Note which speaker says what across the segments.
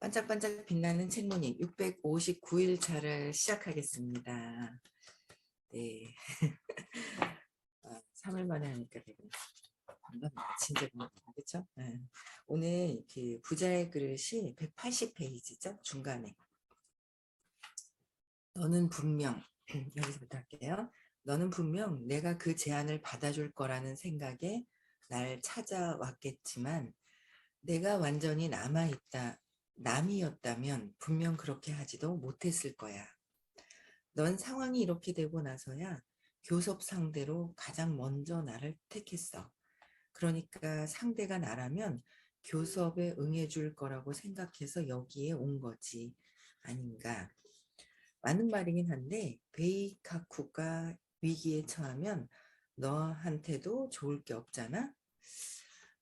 Speaker 1: 반짝반짝 빛나는 책무님 659일 차를 시작하겠습니다. 네. 아, 3일 만에 하니까 되게 반갑다. 진짜 반갑다. 그렇죠? 네. 오늘 그 부자의 그릇이 180페이지죠? 중간에. 너는 분명 여기서부터 할게요. 너는 분명 내가 그 제안을 받아줄 거라는 생각에 날 찾아왔겠지만 내가 완전히 남아있다, 남이었다면 분명 그렇게 하지도 못했을 거야. 넌 상황이 이렇게 되고 나서야 교섭 상대로 가장 먼저 나를 택했어. 그러니까 상대가 나라면 교섭에 응해줄 거라고 생각해서 여기에 온 거지. 아닌가. 맞는 말이긴 한데 베이카쿠가 위기에 처하면 너한테도 좋을 게 없잖아.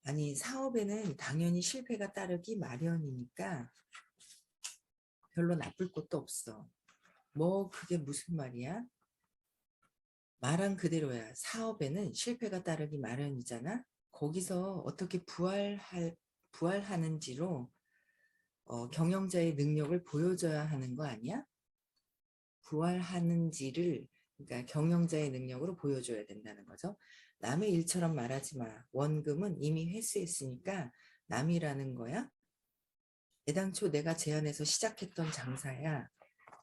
Speaker 1: 아니 사업에는 당연히 실패가 따르기 마련이니까 별로 나쁠 것도 없어. 뭐 그게 무슨 말이야? 말한 그대로야. 사업에는 실패가 따르기 마련이잖아. 거기서 어떻게 부활할 부활하는지로 어, 경영자의 능력을 보여줘야 하는 거 아니야? 부활하는지를 그러니까 경영자의 능력으로 보여줘야 된다는 거죠. 남의 일처럼 말하지 마. 원금은 이미 회수했으니까 남이라는 거야. 애당초 내가 제안해서 시작했던 장사야.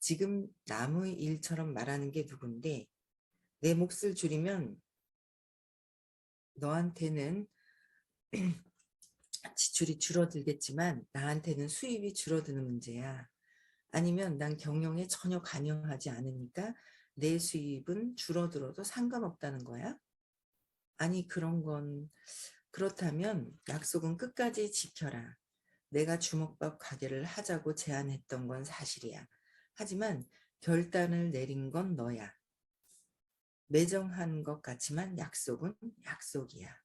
Speaker 1: 지금 남의 일처럼 말하는 게 누군데 내 몫을 줄이면 너한테는 지출이 줄어들겠지만 나한테는 수입이 줄어드는 문제야. 아니면 난 경영에 전혀 관여하지 않으니까 내 수입은 줄어들어도 상관없다는 거야? 아니 그런 건 그렇다면 약속은 끝까지 지켜라. 내가 주먹밥 가게를 하자고 제안했던 건 사실이야. 하지만 결단을 내린 건 너야. 매정한 것 같지만 약속은 약속이야.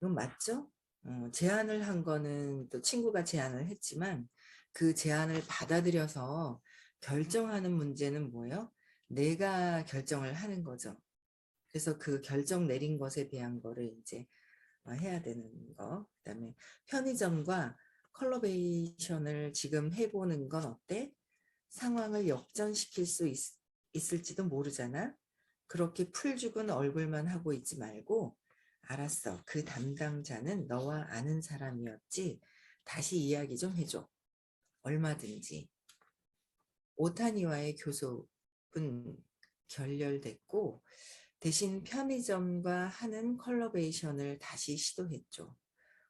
Speaker 1: 이건 맞죠? 어, 제안을 한 거는 또 친구가 제안을 했지만 그 제안을 받아들여서 결정하는 문제는 뭐예요? 내가 결정을 하는 거죠. 그래서 그 결정 내린 것에 대한 거를 이제 어, 해야 되는 거. 그다음에 편의점과 컬러베이션을 지금 해보는 건 어때? 상황을 역전시킬 수 있, 있을지도 모르잖아. 그렇게 풀 죽은 얼굴만 하고 있지 말고 알았어. 그 담당자는 너와 아는 사람이었지. 다시 이야기 좀 해줘. 얼마든지. 오타니와의 교섭은 결렬됐고 대신 편의점과 하는 컬러베이션을 다시 시도했죠.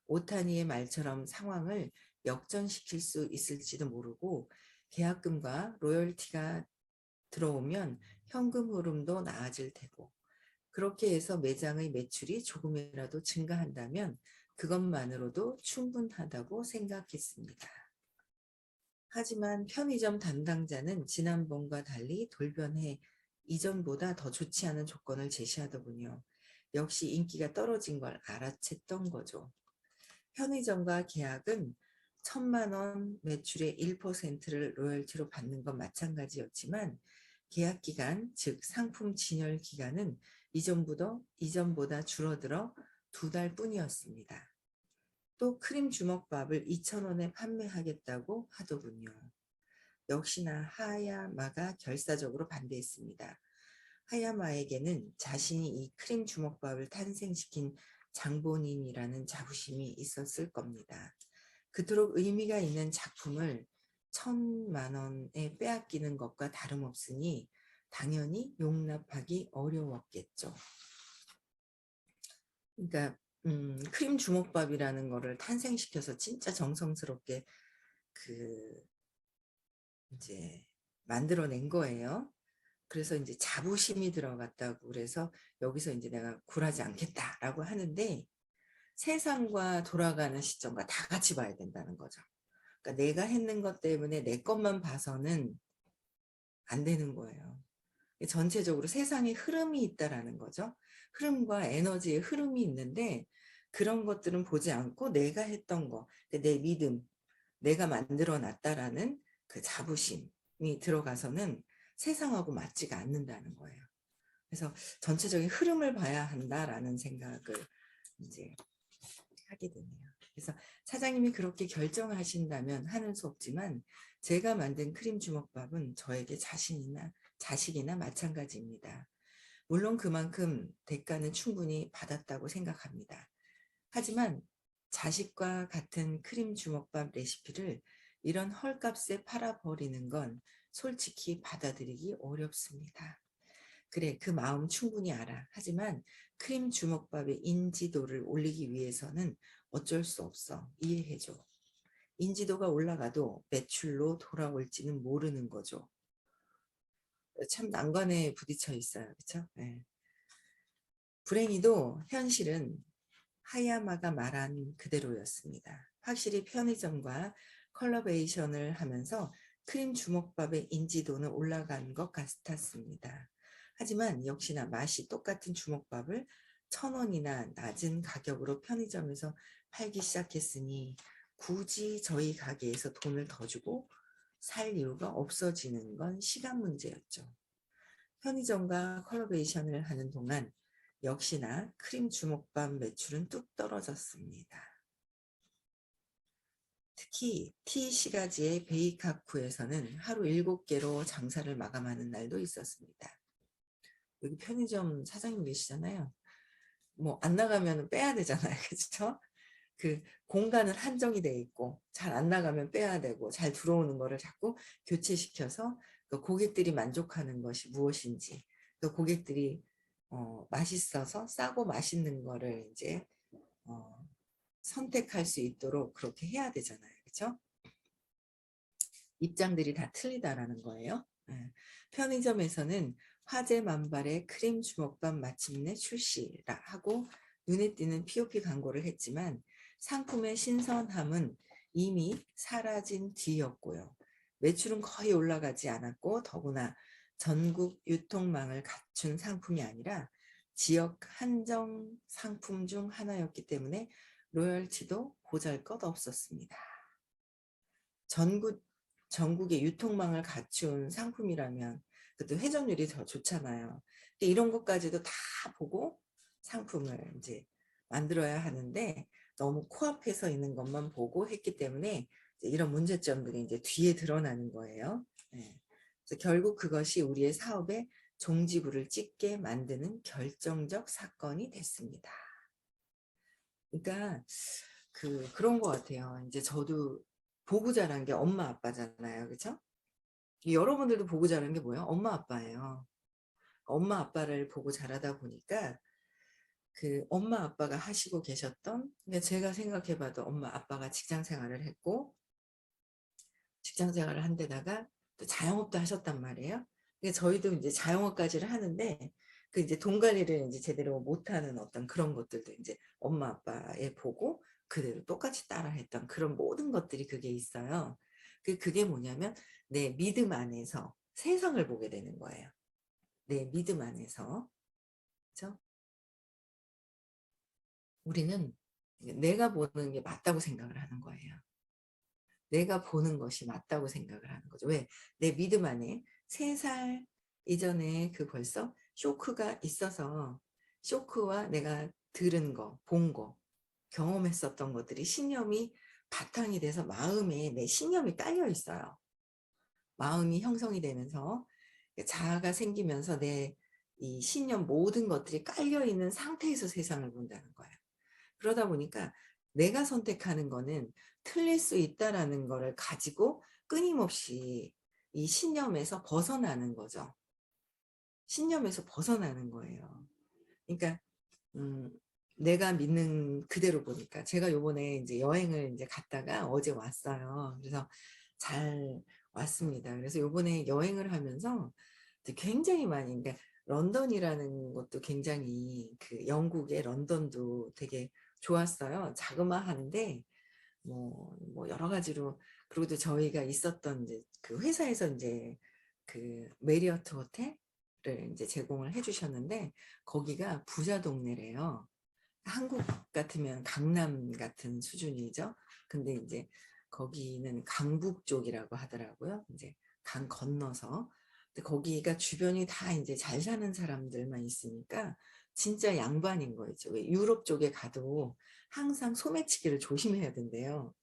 Speaker 1: 오타니의 말처럼 상황을 역전시킬 수 있을지도 모르고 계약금과 로열티가 들어오면 현금 흐름도 나아질 테고 그렇게 해서 매장의 매출이 조금이라도 증가한다면 그것만으로도 충분하다고 생각했습니다. 하지만 편의점 담당자는 지난번과 달리 돌변해 이전보다 더 좋지 않은 조건을 제시하더군요. 역시 인기가 떨어진 걸 알아챘던 거죠. 편의점과 계약은 천만 원 매출의 1%를 로열티로 받는 건 마찬가지였지만 계약 기간, 즉 상품 진열 기간은 이전보다, 이전보다 줄어들어 두 달 뿐이었습니다. 또 크림 주먹밥을 2,000원에 판매하겠다고 하더군요. 역시나 하야마가 결사적으로 반대했습니다. 하야마에게는 자신이 이 크림 주먹밥을 탄생시킨 장본인이라는 자부심이 있었을 겁니다. 그토록 의미가 있는 작품을 천만 원에 빼앗기는 것과 다름없으니 당연히 용납하기 어려웠겠죠. 그러니까 음, 크림 주먹밥이라는 거를 탄생시켜서 진짜 정성스럽게 그 이제 만들어낸 거예요. 그래서 이제 자부심이 들어갔다고 그래서 여기서 이제 내가 굴하지 않겠다라고 하는데 세상과 돌아가는 시점과 다 같이 봐야 된다는 거죠. 그러니까 내가 했는 것 때문에 내 것만 봐서는 안 되는 거예요. 전체적으로 세상에 흐름이 있다라는 거죠. 흐름과 에너지의 흐름이 있는데 그런 것들은 보지 않고 내가 했던 거, 내 믿음, 내가 만들어 놨다라는 그 자부심이 들어가서는 세상하고 맞지가 않는다는 거예요. 그래서 전체적인 흐름을 봐야 한다라는 생각을 이제 하게 되네요. 그래서 사장님이 그렇게 결정하신다면 하는 수 없지만 제가 만든 크림 주먹밥은 저에게 자신이나 자식이나 마찬가지입니다. 물론 그만큼 대가는 충분히 받았다고 생각합니다. 하지만 자식과 같은 크림 주먹밥 레시피를 이런 헐값에 팔아버리는 건 솔직히 받아들이기 어렵습니다. 그래, 그 마음 충분히 알아. 하지만 크림 주먹밥의 인지도를 올리기 위해서는 어쩔 수 없어. 이해해줘. 인지도가 올라가도 매출로 돌아올지는 모르는 거죠. 참 난관에 부딪혀 있어요. 그렇죠? 네. 불행히도 현실은 하야마가 말한 그대로였습니다. 확실히 편의점과 컬러베이션을 하면서 크림 주먹밥의 인지도는 올라간 것 같았습니다. 하지만 역시나 맛이 똑같은 주먹밥을 천 원이나 낮은 가격으로 편의점에서 팔기 시작했으니 굳이 저희 가게에서 돈을 더 주고 살 이유가 없어지는 건 시간 문제였죠. 편의점과 컬러베이션을 하는 동안 역시나 크림 주먹밥 매출은 뚝 떨어졌습니다. 특히 T 시가지의 베이카쿠에서는 하루 7개로 장사를 마감하는 날도 있었습니다. 여기 편의점 사장님 계시잖아요. 뭐 안 나가면 빼야 되잖아요. 그렇죠? 그 공간은 한정이 돼 있고 잘 안 나가면 빼야 되고 잘 들어오는 거를 자꾸 교체시켜서 그 고객들이 만족하는 것이 무엇인지 또 고객들이 어, 맛있어서 싸고 맛있는 거를 이제 어, 선택할 수 있도록 그렇게 해야 되잖아요. 그렇죠? 입장들이 다 틀리다라는 거예요. 예. 편의점에서는 화재 만발의 크림 주먹밥 마침내 출시라 하고 눈에 띄는 POP 광고를 했지만 상품의 신선함은 이미 사라진 뒤였고요. 매출은 거의 올라가지 않았고 더구나 전국 유통망을 갖춘 상품이 아니라 지역 한정 상품 중 하나였기 때문에 로열티도 보잘것 없었습니다. 전국, 전국의 유통망을 갖춘 상품이라면 그것도 회전율이 더 좋잖아요. 이런 것까지도 다 보고 상품을 이제 만들어야 하는데 너무 코앞에서 있는 것만 보고 했기 때문에 이런 문제점들이 이제 뒤에 드러나는 거예요. 네. 결국 그것이 우리의 사업의 종지부를 찍게 만드는 결정적 사건이 됐습니다. 그러니까 그 그런 것 같아요. 이제 저도 보고 자란 게 엄마 아빠잖아요, 그렇죠? 여러분들도 보고 자란 게 뭐예요? 엄마 아빠예요. 엄마 아빠를 보고 자라다 보니까 그 엄마 아빠가 하시고 계셨던 그러니까 제가 생각해봐도 엄마 아빠가 직장 생활을 했고 직장 생활을 한 데다가 또 자영업도 하셨단 말이에요. 그러니까 저희도 이제 자영업까지를 하는데 그 이제 돈 관리를 이제 제대로 못하는 어떤 그런 것들도 이제 엄마 아빠의 보고 그대로 똑같이 따라했던 그런 모든 것들이 그게 있어요. 그 그게 뭐냐면 내 믿음 안에서 세상을 보게 되는 거예요. 내 믿음 안에서 그렇죠? 우리는 내가 보는 게 맞다고 생각을 하는 거예요. 내가 보는 것이 맞다고 생각을 하는 거죠. 왜? 내 믿음 안에 세 살 이전에 그 벌써 쇼크가 있어서 쇼크와 내가 들은 거, 본 거, 경험했었던 것들이 신념이 바탕이 돼서 마음에 내 신념이 깔려 있어요. 마음이 형성이 되면서 자아가 생기면서 내 이 신념 모든 것들이 깔려 있는 상태에서 세상을 본다는 거예요. 그러다 보니까 내가 선택하는 거는 틀릴 수 있다라는 거를 가지고 끊임없이 이 신념에서 벗어나는 거죠. 신념에서 벗어나는 거예요. 그러니까 음, 내가 믿는 그대로 보니까 제가 요번에 이제 여행을 이제 갔다가 어제 왔어요. 그래서 잘 왔습니다. 그래서 요번에 여행을 하면서 굉장히 많이 그러니까 런던이라는 것도 굉장히 그 영국의 런던도 되게 좋았어요. 자그마한데 뭐, 뭐 여러 가지로 그리고 또 저희가 있었던 이제 그 회사에서 이제 그 메리어트 호텔을 이제 제공을 해주셨는데 거기가 부자 동네래요. 한국 같으면 강남 같은 수준이죠. 근데 이제 거기는 강북 쪽이라고 하더라고요. 이제 강 건너서. 근데 거기가 주변이 다 이제 잘 사는 사람들만 있으니까 진짜 양반인 거죠. 왜 유럽 쪽에 가도 항상 소매치기를 조심해야 된대요.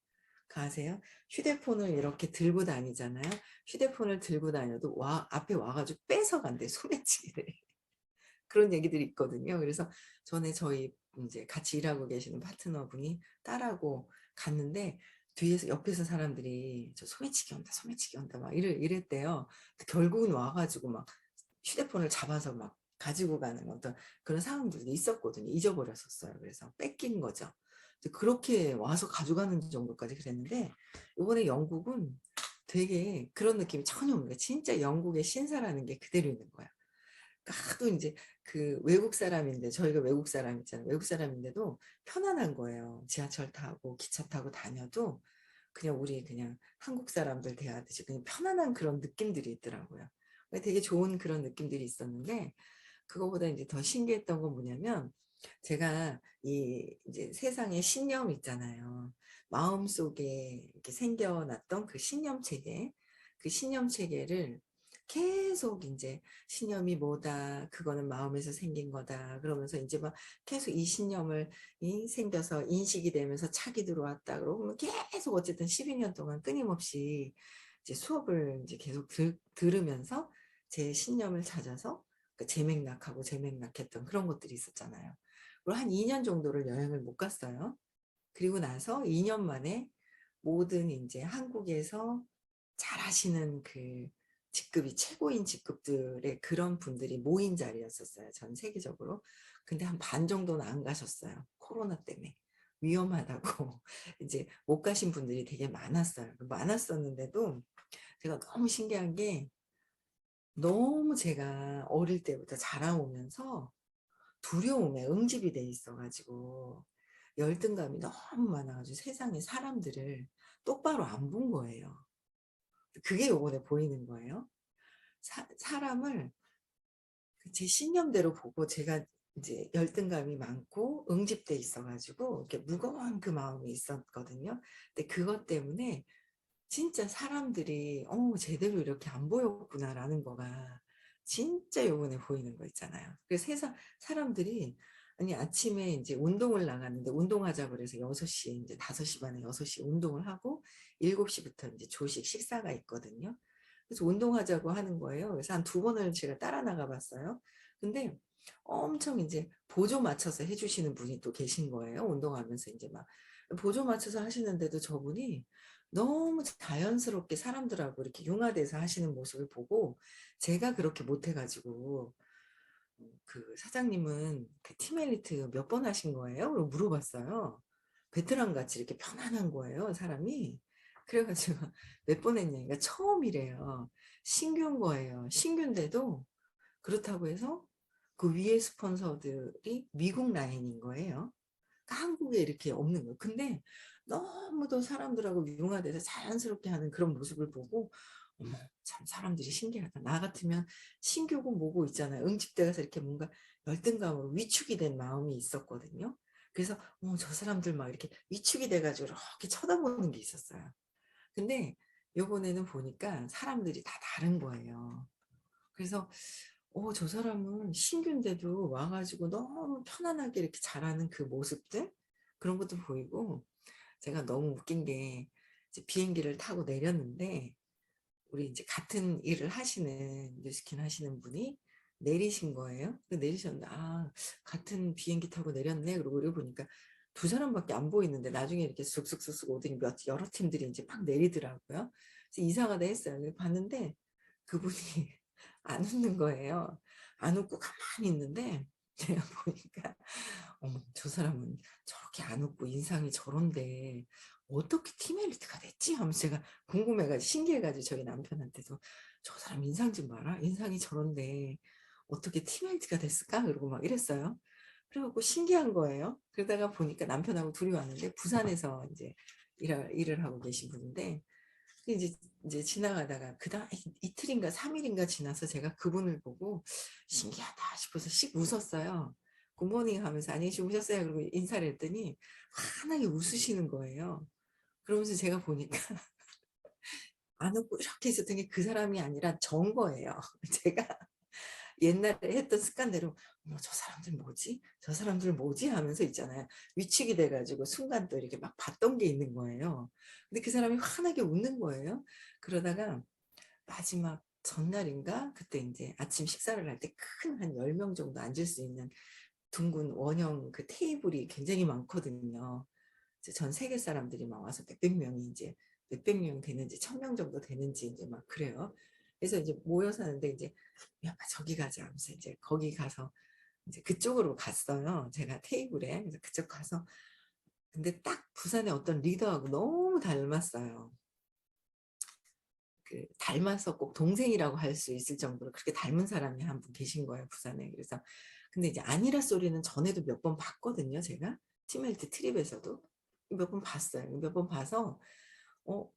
Speaker 1: 그 아세요? 휴대폰을 이렇게 들고 다니잖아요. 휴대폰을 들고 다녀도 와 앞에 와가지고 뺏어간대 소매치기를. 그런 얘기들이 있거든요. 그래서 전에 저희 이제 같이 일하고 계시는 파트너분이 딸하고 갔는데 뒤에서 옆에서 사람들이 저 소매치기 온다 소매치기 온다 막 이래, 이랬대요. 결국은 와가지고 막 휴대폰을 잡아서 막 가지고 가는 어떤 그런 상황들도 있었거든요. 잊어버렸었어요. 그래서 뺏긴 거죠. 그렇게 와서 가져가는 정도까지 그랬는데 이번에 영국은 되게 그런 느낌이 전혀 없는 거예요. 진짜 영국의 신사라는 게 그대로 있는 거야. 하도 이제 그 외국 사람인데 저희가 외국 사람 있잖아요. 외국 사람인데도 편안한 거예요. 지하철 타고 기차 타고 다녀도 그냥 우리 그냥 한국 사람들 대하듯이 그냥 편안한 그런 느낌들이 있더라고요. 되게 좋은 그런 느낌들이 있었는데 그거보다 이제 더 신기했던 건 뭐냐면 제가 이 이제 세상에 신념 있잖아요. 마음 속에 이렇게 생겨났던 그 신념 체계, 그 신념 체계를 계속 이제 신념이 뭐다, 그거는 마음에서 생긴 거다. 그러면서 이제 막 계속 이 신념을 이 생겨서 인식이 되면서 착이 들어왔다. 그러면 계속 어쨌든 12년 동안 끊임없이 이제 수업을 이제 계속 들, 들으면서 제 신념을 찾아서 그 재맥락하고 재맥락했던 그런 것들이 있었잖아요. 그리고 한 2년 정도를 여행을 못 갔어요. 그리고 나서 2년 만에 모든 이제 한국에서 잘 하시는 그 직급이 최고인 직급들의 그런 분들이 모인 자리였었어요. 전 세계적으로. 근데 한 반 정도는 안 가셨어요. 코로나 때문에. 위험하다고 이제 못 가신 분들이 되게 많았어요. 많았었는데도 제가 너무 신기한 게 너무 제가 어릴 때부터 자라오면서 두려움에 응집이 돼 있어가지고 열등감이 너무 많아가지고 세상에 사람들을 똑바로 안 본 거예요. 그게 요번에 보이는 거예요. 사, 사람을 제 신념대로 보고 제가 이제 열등감이 많고 응집돼 있어가지고 이렇게 무거운 그 마음이 있었거든요. 근데 그것 때문에 진짜 사람들이 어 제대로 이렇게 안 보였구나라는 거가 진짜 요번에 보이는 거 있잖아요. 그래서 세상 사람들이 아니 아침에 이제 운동을 나갔는데 운동하자 그래서 6시 이제 5시 반에 6시 운동을 하고 7시부터 이제 조식 식사가 있거든요. 그래서 운동하자고 하는 거예요. 그래서 한 두 번을 제가 따라 나가 봤어요. 근데 엄청 이제 보조 맞춰서 해주시는 분이 또 계신 거예요. 운동하면서 이제 막 보조 맞춰서 하시는데도 저분이 너무 자연스럽게 사람들하고 이렇게 융화돼서 하시는 모습을 보고 제가 그렇게 못해가지고 그 사장님은 그 팀엘리트 몇 번 하신 거예요? 그리고 물어봤어요. 베테랑 같이 이렇게 편안한 거예요, 사람이. 그래가지고 몇 번 했냐니까 처음이래요. 신규인 거예요. 신규인데도 그렇다고 해서 그 위에 스폰서들이 미국 라인인 거예요. 그러니까 한국에 이렇게 없는 거예요. 근데 너무도 사람들하고 융화돼서 자연스럽게 하는 그런 모습을 보고 참 사람들이 신기하다. 나 같으면 신교고 뭐고 있잖아요. 응집대 가서 이렇게 뭔가 열등감으로 위축이 된 마음이 있었거든요. 그래서 어, 저 사람들 막 이렇게 위축이 돼가지고 이렇게 쳐다보는 게 있었어요. 근데 요번에는 보니까 사람들이 다 다른 거예요. 그래서 어, 저 사람은 신규인데도 와가지고 너무 편안하게 이렇게 잘하는 그 모습들 그런 것도 보이고 제가 너무 웃긴 게 비행기를 타고 내렸는데 우리 이제 같은 일을 하시는 뉴스킨 하시는 분이 내리신 거예요. 내리셨는데 아 같은 비행기 타고 내렸네. 그러고 이러 보니까 두 사람밖에 안 보이는데 나중에 이렇게 쑥쑥쑥쑥 오더니 몇 여러 팀들이 이제 막 내리더라고요. 그래서 이상하다 했어요. 봤는데 그분이 안 웃는 거예요. 안 웃고 가만히 있는데 제가 보니까 어머 저 사람은 저렇게 안 웃고 인상이 저런데 어떻게 팀 엘리트가 됐지? 하면서 제가 궁금해가지고 신기해가지고 저희 남편한테도 저 사람 인상 좀 봐라 인상이 저런데 어떻게 팀 엘리트가 됐을까? 그러고 막 이랬어요. 그래갖고 신기한 거예요. 그러다가 보니까 남편하고 둘이 왔는데 부산에서 이제 일을, 일을 하고 계신 분인데 이제 이제 지나가다가 그다음 이틀인가 삼일인가 지나서 제가 그분을 보고 신기하다 싶어서 씩 웃었어요. 굿모닝 하면서 안녕히 주무셨어요? 그리고 인사를 했더니 환하게 웃으시는 거예요. 그러면서 제가 보니까 안 웃고 이렇게 있었던 게 그 사람이 아니라 전 거예요. 제가 옛날에 했던 습관대로 어머 저 사람들 뭐지? 저 사람들 뭐지? 하면서 있잖아요. 위축이 돼 가지고 순간 또 이렇게 막 봤던 게 있는 거예요. 근데 그 사람이 환하게 웃는 거예요. 그러다가 마지막 전날인가 그때 인제 아침 식사를 할 때 큰한 10명 정도 앉을 수 있는 둥근 원형 그 테이블이 굉장히 많거든요. 이제 전 세계 사람들이 막 와서 몇백 명이 인제 몇백 명 되는지 1000명 정도 되는지 인제 막 그래요. 그래서 이제 모여서 하는데 이제 "야 저기 가자." 하면서 이제 거기 가서 이제 그쪽으로 갔어요. 제가 테이블에. 그래서 그쪽 가서 근데 딱 부산의 어떤 리더하고 너무 닮았어요. 그 닮아서 꼭 동생이라고 할 수 있을 정도로 그렇게 닮은 사람이 한 분 계신 거예요, 부산에. 그래서 근데 이제 아니라 소리는 전에도 몇 번 봤거든요, 제가. 팀헬트 트립에서도 몇 번 봤어요. 몇 번 봐서 어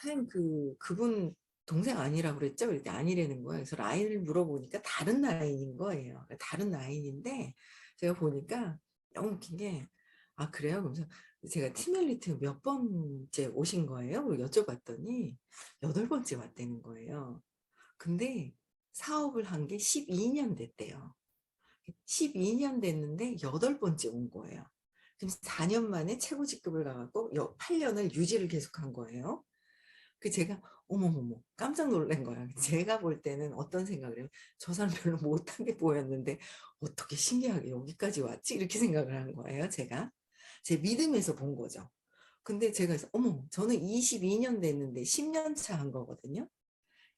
Speaker 1: 선생님 그 그분 동생 아니라고 그랬죠? 그랬더니 아니라는 거예요. 그래서 라인을 물어보니까 다른 라인인 거예요. 그러니까 다른 라인인데 제가 보니까 너무 웃긴 게 "아 그래요?" 그러면서 제가 팀 엘리트 몇 번째 오신 거예요? 여쭤봤더니 8 번째 왔다는 거예요. 근데 사업을 한 게 12년 됐대요. 12년 됐는데 8 번째 온 거예요. 그럼 4년 만에 최고 직급을 가 갖고 여 8년을 유지를 계속한 거예요. 그 제가 어머머머 깜짝 놀란 거야. 제가 볼 때는 어떤 생각을 해요. '저 사람 별로 못한 게 보였는데 어떻게 신기하게 여기까지 왔지?' 이렇게 생각을 한 거예요 제가. 제 믿음에서 본 거죠. 근데 제가 어머 저는 22년 됐는데 10년 차 한 거거든요.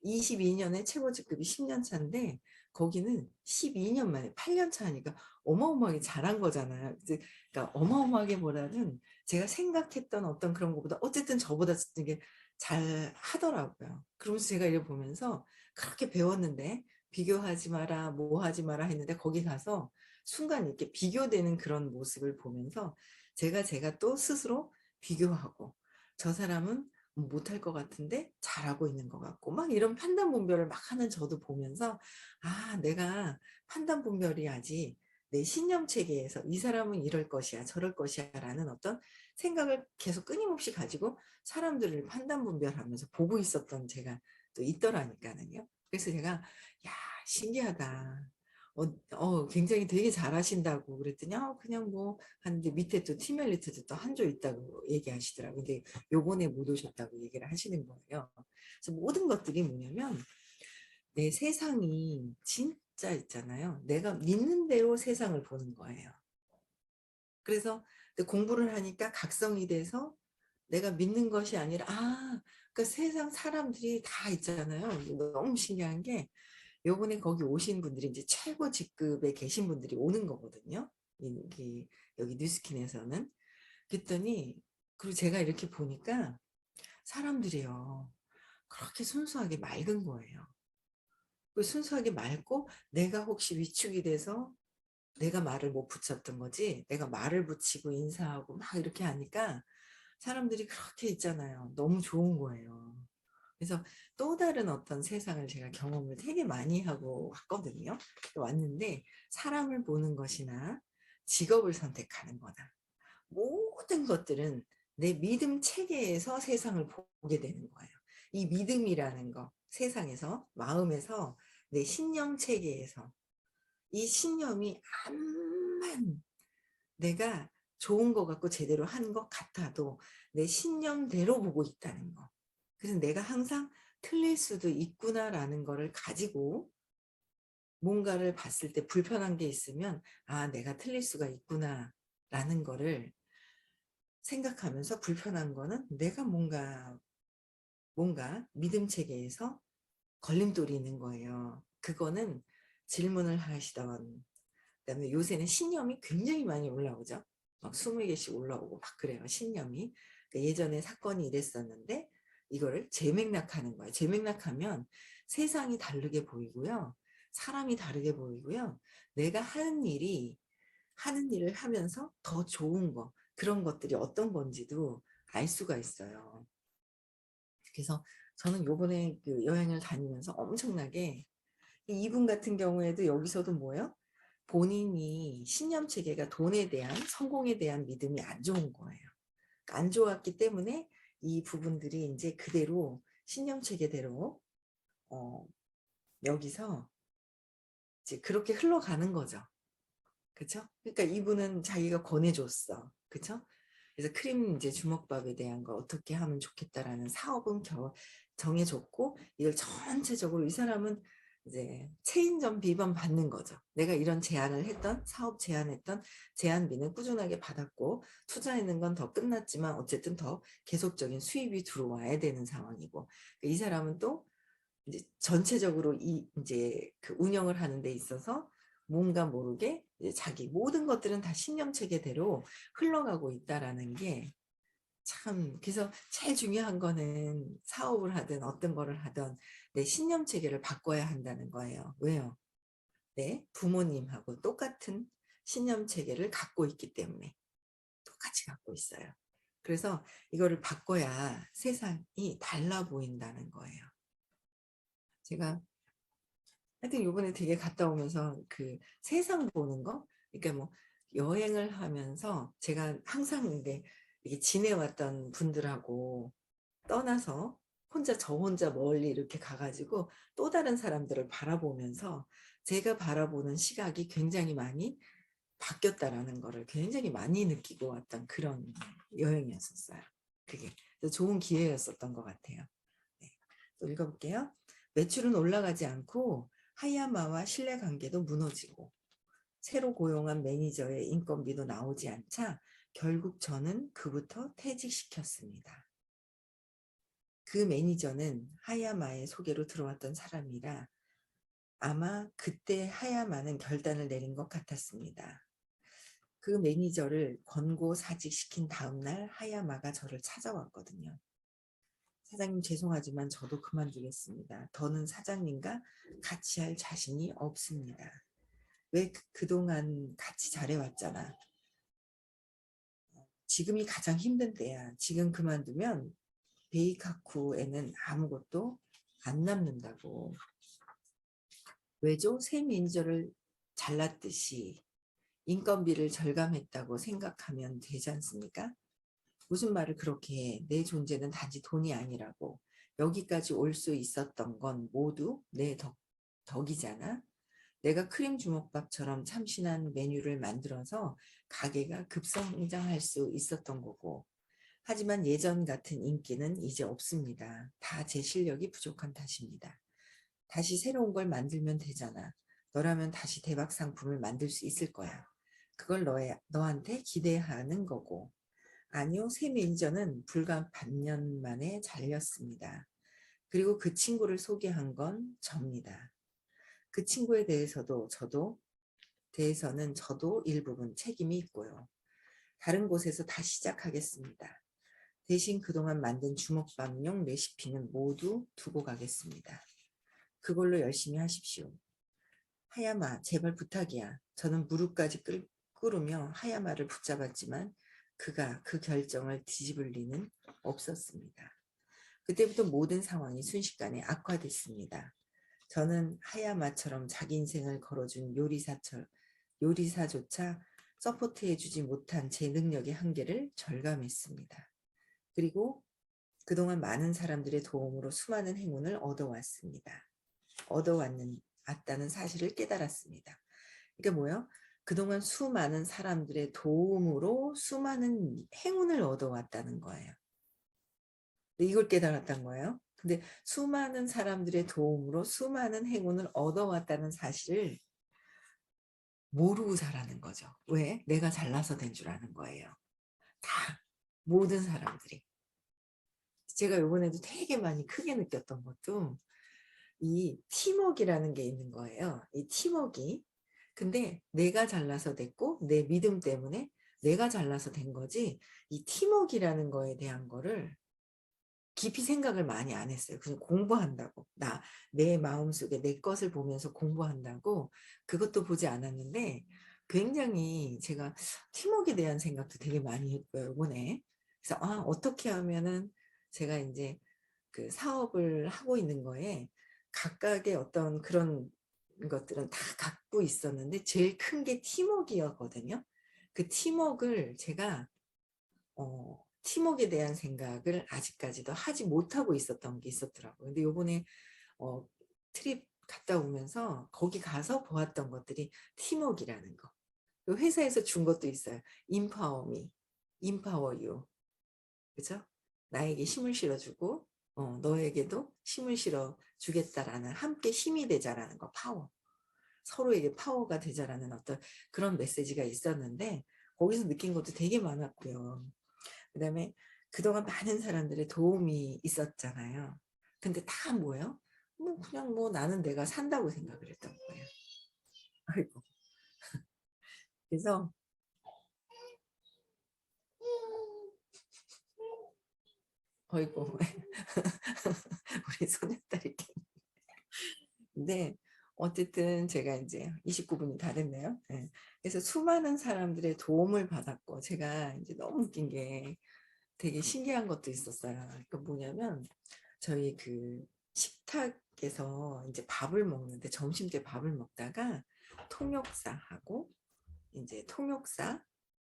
Speaker 1: 22년에 최고 직급이 10년 차인데 거기는 12년 만에 8년 차니까 어마어마하게 잘한 거잖아요. 이제 그러니까 어마어마하게보다는 제가 생각했던 어떤 그런 것보다 어쨌든 저보다 되게 잘 하더라고요. 그러면서 제가 이걸 보면서 그렇게 배웠는데 비교하지 마라, 뭐 하지 마라 했는데 거기 가서 순간 이렇게 비교되는 그런 모습을 보면서 제가 제가 또 스스로 비교하고 저 사람은 뭐 못할 것 같은데 잘하고 있는 것 같고 막 이런 판단 분별을 막 하는 저도 보면서 '아 내가 판단 분별이 아직 내 신념 체계에서 이 사람은 이럴 것이야. 저럴 것이야'라는 어떤 생각을 계속 끊임없이 가지고 사람들을 판단 분별하면서 보고 있었던 제가 또 있더라니까는요. 그래서 제가 '야 신기하다. 어 어 굉장히 되게 잘하신다.'고 그랬더니 "아 그냥 뭐." 하는데 밑에 또 팀 엘리트도 또 한 조 있다고 얘기하시더라고요. 근데 요번에 못 오셨다고 얘기를 하시는 거예요. 그래서 모든 것들이 뭐냐면 내 세상이 진짜 있잖아요. 내가 믿는 대로 세상을 보는 거예요. 그래서 공부를 하니까 각성이 돼서 내가 믿는 것이 아니라 아 그러니까 세상 사람들이 다 있잖아요. 너무 신기한 게 요번에 거기 오신 분들이 이제 최고 직급에 계신 분들이 오는 거거든요. 여기 여기 뉴스킨에서는. 그랬더니 그리고 제가 이렇게 보니까 사람들이요. 그렇게 순수하게 맑은 거예요. 그 순수하게 맑고 내가 혹시 위축이 돼서 내가 말을 못 붙였던 거지 내가 말을 붙이고 인사하고 막 이렇게 하니까 사람들이 그렇게 있잖아요. 너무 좋은 거예요. 그래서 또 다른 어떤 세상을 제가 경험을 되게 많이 하고 왔거든요. 왔는데 사람을 보는 것이나 직업을 선택하는 거나 모든 것들은 내 믿음 체계에서 세상을 보게 되는 거예요. 이 믿음이라는 거 세상에서 마음에서 내 신념 체계에서 이 신념이 암만 내가 좋은 것 같고 제대로 한 것 같아도 내 신념대로 보고 있다는 거. 그래서 내가 항상 틀릴 수도 있구나라는 거를 가지고 뭔가를 봤을 때 불편한 게 있으면 아 내가 틀릴 수가 있구나라는 거를 생각하면서 불편한 거는 내가 뭔가 뭔가 믿음 체계에서 걸림돌이 있는 거예요. 그거는 질문을 하시던 그다음에 요새는 신념이 굉장히 많이 올라오죠. 막 20개씩 올라오고 막 그래요. 신념이. 그러니까 예전에 사건이 이랬었는데 이거를 재맥락하는 거예요. 재맥락하면 세상이 다르게 보이고요. 사람이 다르게 보이고요. 내가 하는 일이 하는 일을 하면서 더 좋은 거 그런 것들이 어떤 건지도 알 수가 있어요. 그래서 저는 요번에 그 여행을 다니면서 엄청나게 이분 같은 경우에도 여기서도 뭐예요? 본인이 신념 체계가 돈에 대한 성공에 대한 믿음이 안 좋은 거예요. 안 좋았기 때문에 이 부분들이 인제 그대로 신념 체계대로 어 여기서 이제 그렇게 흘러가는 거죠. 그쵸? 그러니까 이분은 자기가 권해줬어. 그쵸? 그래서 크림 이제 주먹밥에 대한 거 어떻게 하면 좋겠다라는 사업은 겨, 정해줬고 이걸 전체적으로 이 사람은 이제 체인점 비번 받는 거죠. 내가 이런 제안을 했던 사업 제안했던 제안비는 꾸준하게 받았고 투자했는 건 더 끝났지만 어쨌든 더 계속적인 수입이 들어와야 되는 상황이고 이 사람은 또 이제 전체적으로 이 이제 그 운영을 하는 데 있어서 뭔가 모르게 자기 모든 것들은 다 신념 체계대로 흘러가고 있다라는 게 참 그래서 제일 중요한 거는 사업을 하든 어떤 거를 하든 내 신념 체계를 바꿔야 한다는 거예요. 왜요? 네, 부모님하고 똑같은 신념 체계를 갖고 있기 때문에 똑같이 갖고 있어요. 그래서 이거를 바꿔야 세상이 달라 보인다는 거예요. 제가 하여튼 요번에 되게 갔다 오면서 그 세상 보는 거 그러니까 뭐 여행을 하면서 제가 항상 근데 이게 지내왔던 분들하고 떠나서 혼자 저 혼자 멀리 이렇게 가가지고 또 다른 사람들을 바라보면서 제가 바라보는 시각이 굉장히 많이 바뀌었다라는 거를 굉장히 많이 느끼고 왔던 그런 여행이었었어요. 그게 좋은 기회였었던 것 같아요. 네. 또 읽어볼게요. 매출은 올라가지 않고 하야마와 신뢰 관계도 무너지고 새로 고용한 매니저의 인건비도 나오지 않자 결국 저는 그부터 퇴직시켰습니다. 그 매니저는 하야마의 소개로 들어왔던 사람이라 아마 그때 하야마는 결단을 내린 것 같았습니다. 그 매니저를 권고 사직시킨 다음날 하야마가 저를 찾아왔거든요. 사장님 죄송하지만 저도 그만두겠습니다. 더는 사장님과 같이 할 자신이 없습니다. 왜 그- 그동안 같이 잘해왔잖아. 지금이 가장 힘든 때야. 지금 그만두면 베이카쿠에는 아무것도 안 남는다고. 왜죠? 새 매니저를 잘랐듯이 인건비를 절감했다고 생각하면 되지 않습니까? 무슨 말을 그렇게 해. 내 존재는 단지 돈이 아니라고. 여기까지 올 수 있었던 건 모두 내 덕, 덕이잖아. 내가 크림 주먹밥처럼 참신한 메뉴를 만들어서 가게가 급성장할 수 있었던 거고. 하지만 예전 같은 인기는 이제 없습니다. 다 제 실력이 부족한 탓입니다. 다시 새로운 걸 만들면 되잖아. 너라면 다시 대박 상품을 만들 수 있을 거야. 그걸 너의, 너한테 기대하는 거고. 아니요, 새 매니저는 불과 반년 만에 잘렸습니다. 그리고 그 친구를 소개한 건 접니다. 그 친구에 대해서도 저도 대해서는 저도 일부분 책임이 있고요. 다른 곳에서 다시 시작하겠습니다. 대신 그동안 만든 주먹밥용 레시피는 모두 두고 가겠습니다. 그걸로 열심히 하십시오. 하야마 제발 부탁이야. 저는 무릎까지 끌, 꿇으며 하야마를 붙잡았지만 그가 그 결정을 뒤집을 리는 없었습니다. 그때부터 모든 상황이 순식간에 악화됐습니다. 저는 하야마처럼 자기 인생을 걸어준 요리사처, 요리사조차 서포트해주지 못한 제 능력의 한계를 절감했습니다. 그리고 그동안 많은 사람들의 도움으로 수많은 행운을 얻어왔습니다. 얻어왔는, 왔다는 사실을 깨달았습니다. 이게 뭐예요? 그동안 수많은 사람들의 도움으로 수많은 행운을 얻어왔다는 거예요. 이걸 깨달았던 거예요. 근데 수많은 사람들의 도움으로 수많은 행운을 얻어왔다는 사실을 모르고 살아는 거죠. 왜? 내가 잘나서 된 줄 아는 거예요. 다 모든 사람들이. 제가 요번에도 되게 많이 크게 느꼈던 것도 이 팀워크라는 게 있는 거예요. 이 팀워크. 근데 내가 잘나서 됐고 내 믿음 때문에 내가 잘나서 된 거지 이 팀워크라는 거에 대한 거를 깊이 생각을 많이 안 했어요. 그냥 공부한다고. 나, 내 마음속에 내 것을 보면서 공부한다고 그것도 보지 않았는데 굉장히 제가 팀워크에 대한 생각도 되게 많이 했고요. 이번에. 그래서 아, 어떻게 하면은 제가 이제 그 사업을 하고 있는 거에 각각의 어떤 그런 것들은 다 갖고 있었는데 제일 큰 게 팀워크였거든요. 그 팀워크를 제가 어, 팀워크에 대한 생각을 아직까지도 하지 못하고 있었던 게 있었더라고요. 근데 요번에 어, 트립 갔다 오면서 거기 가서 보았던 것들이 팀웍이라는 거. 그 회사에서 준 것도 있어요. 인파워미, 인파워유. 그죠? 나에게 힘을 실어주고 어, 너에게도 힘을 실어 주겠다라는 함께 힘이 되자라는 거 파워. 서로에게 파워가 되자라는 어떤 그런 메시지가 있었는데 거기서 느낀 것도 되게 많았고요. 그 다음에 그동안 많은 사람들의 도움이 있었잖아요. 근데 다 뭐예요? 뭐 그냥 뭐 나는 내가 산다고 생각을 했던 거예요. 아이고. 그래서 어이구 우리 소녀딸이 근데 어쨌든 제가 이제 29분이 다 됐네요. 예. 그래서 수많은 사람들의 도움을 받았고 제가 이제 너무 웃긴 게 되게 신기한 것도 있었어요. 그 뭐냐면 저희 그 식탁에서 이제 밥을 먹는데 점심 때 밥을 먹다가 통역사하고 이제 통역사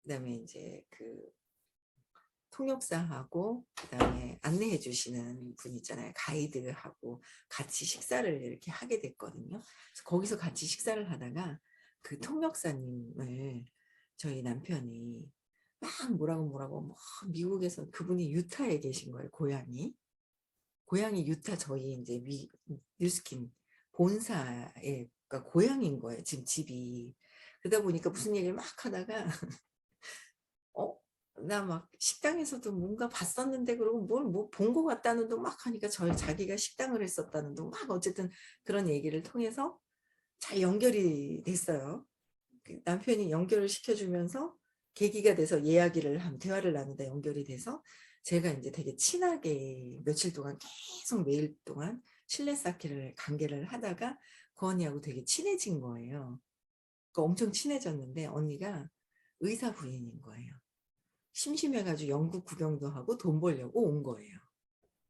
Speaker 1: 그다음에 이제 그 통역사하고 그다음에 안내해 주시는 분 있잖아요. 가이드하고 같이 식사를 이렇게 하게 됐거든요. 거기서 같이 식사를 하다가 그 통역사님을 저희 남편이 막 뭐라고 뭐라고 뭐 미국에서 그분이 유타에 계신 거예요. 고향이. 고향이 유타 저희 이제 미 뉴스킨 본사에 그러니까 고향인 거예요. 지금 집이. 그러다 보니까 무슨 얘기를 막 하다가 어? 나 막 식당에서도 뭔가 봤었는데 그러고 뭘 뭐 본 것 같다는 둥 막 하니까 저 자기가 식당을 했었다는 둥 막 어쨌든 그런 얘기를 통해서 잘 연결이 됐어요. 그 남편이 연결을 시켜주면서 계기가 돼서 이야기를 한 대화를 나누다 연결이 돼서 제가 이제 되게 친하게 며칠 동안 계속 매일 동안 실내 쌓기를 관계를 하다가 그 언니하고 되게 친해진 거예요. 그러니까 엄청 친해졌는데 언니가 의사 부인인 거예요. 심심해가지고 영국 구경도 하고 돈 벌려고 온 거예요.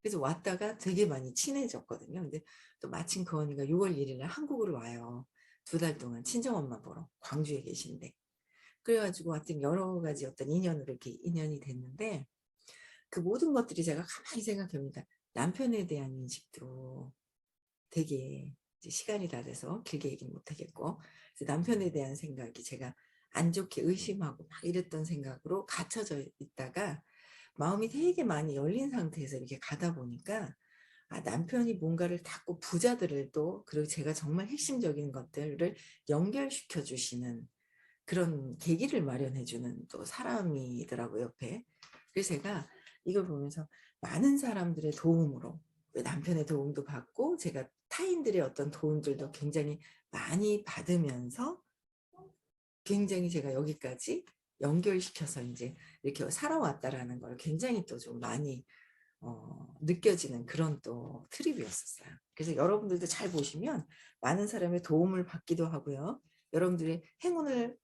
Speaker 1: 그래서 왔다가 되게 많이 친해졌거든요. 근데 또 마침 그 언니가 6월 1일에 한국으로 와요. 두 달 동안 친정엄마 보러 광주에 계신데. 그래가지고 하여튼 여러 가지 어떤 인연으로 이렇게 인연이 됐는데 그 모든 것들이 제가 가만히 생각해봅니다. 남편에 대한 인식도 되게 시간이 다 돼서 길게 얘기는 못하겠고 남편에 대한 생각이 제가 안 좋게 의심하고 막 이랬던 생각으로 갇혀져 있다가 마음이 되게 많이 열린 상태에서 이렇게 가다 보니까 아, 남편이 뭔가를 닫고 부자들을 또 그리고 제가 정말 핵심적인 것들을 연결시켜 주시는 그런 계기를 마련해 주는 또 사람이더라고요 옆에. 그래서 제가 이걸 보면서 많은 사람들의 도움으로 남편의 도움도 받고 제가 타인들의 어떤 도움들도 굉장히 많이 받으면서 굉장히 제가 여기까지 연결시켜서 이제 이렇게 살아왔다라는 걸 굉장히 또 좀 많이 어, 느껴지는 그런 또 트립이었었어요. 그래서 여러분들도 잘 보시면 많은 사람의 도움을 받기도 하고요. 여러분들의 행운을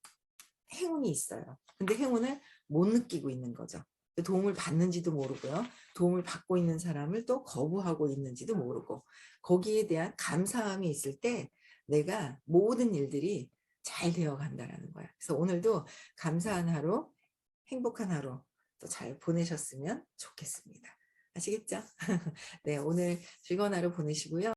Speaker 1: 행운이 있어요. 근데 행운을 못 느끼고 있는 거죠. 도움을 받는지도 모르고요. 도움을 받고 있는 사람을 또 거부하고 있는지도 모르고 거기에 대한 감사함이 있을 때 내가 모든 일들이 잘 되어 간다라는 거야. 그래서 오늘도 감사한 하루, 행복한 하루 또 잘 보내셨으면 좋겠습니다. 아시겠죠? 네, 오늘 즐거운 하루 보내시고요.